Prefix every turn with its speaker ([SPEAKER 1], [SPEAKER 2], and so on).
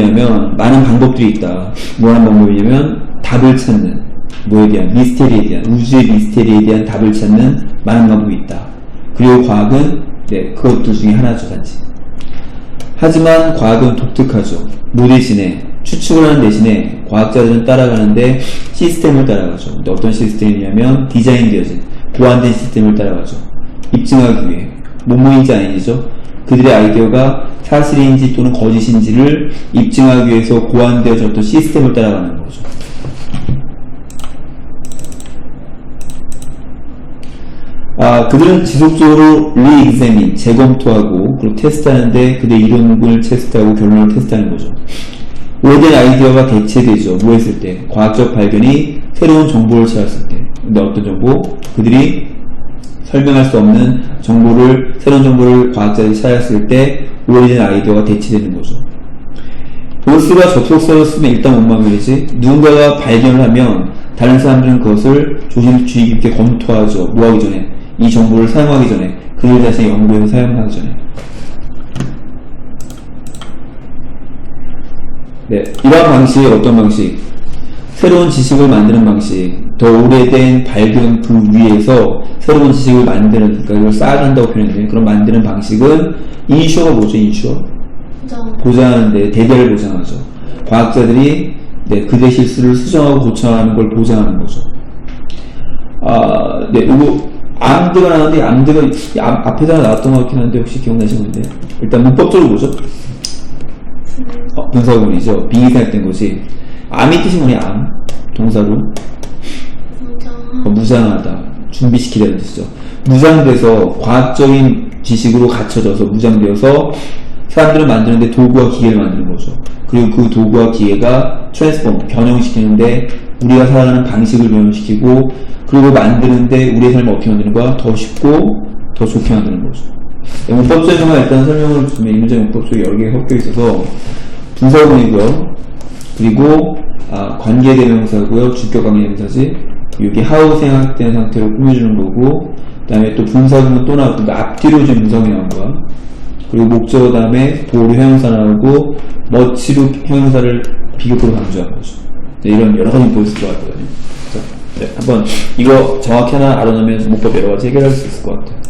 [SPEAKER 1] 뭐냐면 많은 방법들이 있다. 뭐하는 방법이냐면 답을 찾는 뭐에 대한 미스테리에 대한 우주의 미스테리에 대한 답을 찾는 많은 방법이 있다. 그리고 과학은 네 그것들 중에 하나죠 단지. 하지만 과학은 독특하죠. 뭐 대신에 추측을 하는 대신에 과학자들은 따라가는데 시스템을 따라가죠. 근데 어떤 시스템이냐면 디자인되어진 보완된 시스템을 따라가죠. 입증하기 위해 뭐뭐인지 아니죠. 그들의 아이디어가 사실인지 또는 거짓인지를 입증하기 위해서 고안되어졌던 시스템을 따라가는 거죠. 아, 그들은 지속적으로 리익자민, 재검토하고, 그리고 테스트하는데 그들의 이론을 테스트하고 결론을 테스트하는 거죠. 오래된 아이디어가 대체되죠. 뭐 했을 때? 과학적 발견이 새로운 정보를 찾았을 때. 근데 어떤 정보? 그들이 설명할 수 없는 정보를, 새로운 정보를 과학자들이 찾았을 때 오래된 아이디어가 대체되는 거죠. 보스가 접속사를 쓰면 일단 원망이지 누군가가 발견을 하면 다른 사람들은 그것을 조심 주의 깊게 검토하죠. 뭐 하기 전에? 이 정보를 사용하기 전에. 그들 자신의 연구에서 사용하기 전에. 네, 이러한 방식이 어떤 방식? 새로운 지식을 만드는 방식, 더 오래된 발견 그 위에서 새로운 지식을 만드는, 그러니까 이걸 쌓아간다고 표현했는데, 그런 만드는 방식은 인슈어가 뭐죠, 인슈어?
[SPEAKER 2] 보장.
[SPEAKER 1] 보장하는데 대대를 보장하죠. 과학자들이 네, 그대 실수를 수정하고 고쳐하는 걸 보장하는 거죠. 아, 네, 이거 암드가 나왔는데 암드가 이 앞, 앞에다가 나왔던 것 같긴 한데 혹시 기억나시는 건데요? 일단 문법적으로 뭐죠? 어, 분사구문이죠. 생각된 것이 암이 뜻이 뭐냐? 암 동사로 무장하다, 준비시키다는 뜻이죠. 무장돼서 과학적인 지식으로 갖춰져서 무장되어서 사람들을 만드는데 도구와 기계를 만드는 거죠. 그리고 그 도구와 기계가 트랜스폼, 변형시키는데 우리가 살아가는 방식을 변형시키고 그리고 만드는데 우리의 삶을 어떻게 만드는가 더 쉽고 더 좋게 만드는 거죠. 네, 문법적으로만 일단 설명을 주면 이 문제 문법 쪽에 여러 개가 섞여 있어서 분사구문이고요. 그리고 아, 관계 대명사고요. 주격 관계 대명사지. 이게 하우 생각된 상태로 꾸며주는 거고 그 다음에 또 분사구문 또 나왔고 그 앞뒤로 지금 문장이 나온 거야. 그리고 목적어 다음에 보류 형용사 나오고 머치로 형용사를 비교급으로 강조한 거죠. 네, 이런 여러 가지 보였을 것 같거든요. 자, 네, 한번 이거 정확히 하나 알아놓으면 문법 여러 가지 해결할 수 있을 것 같아요.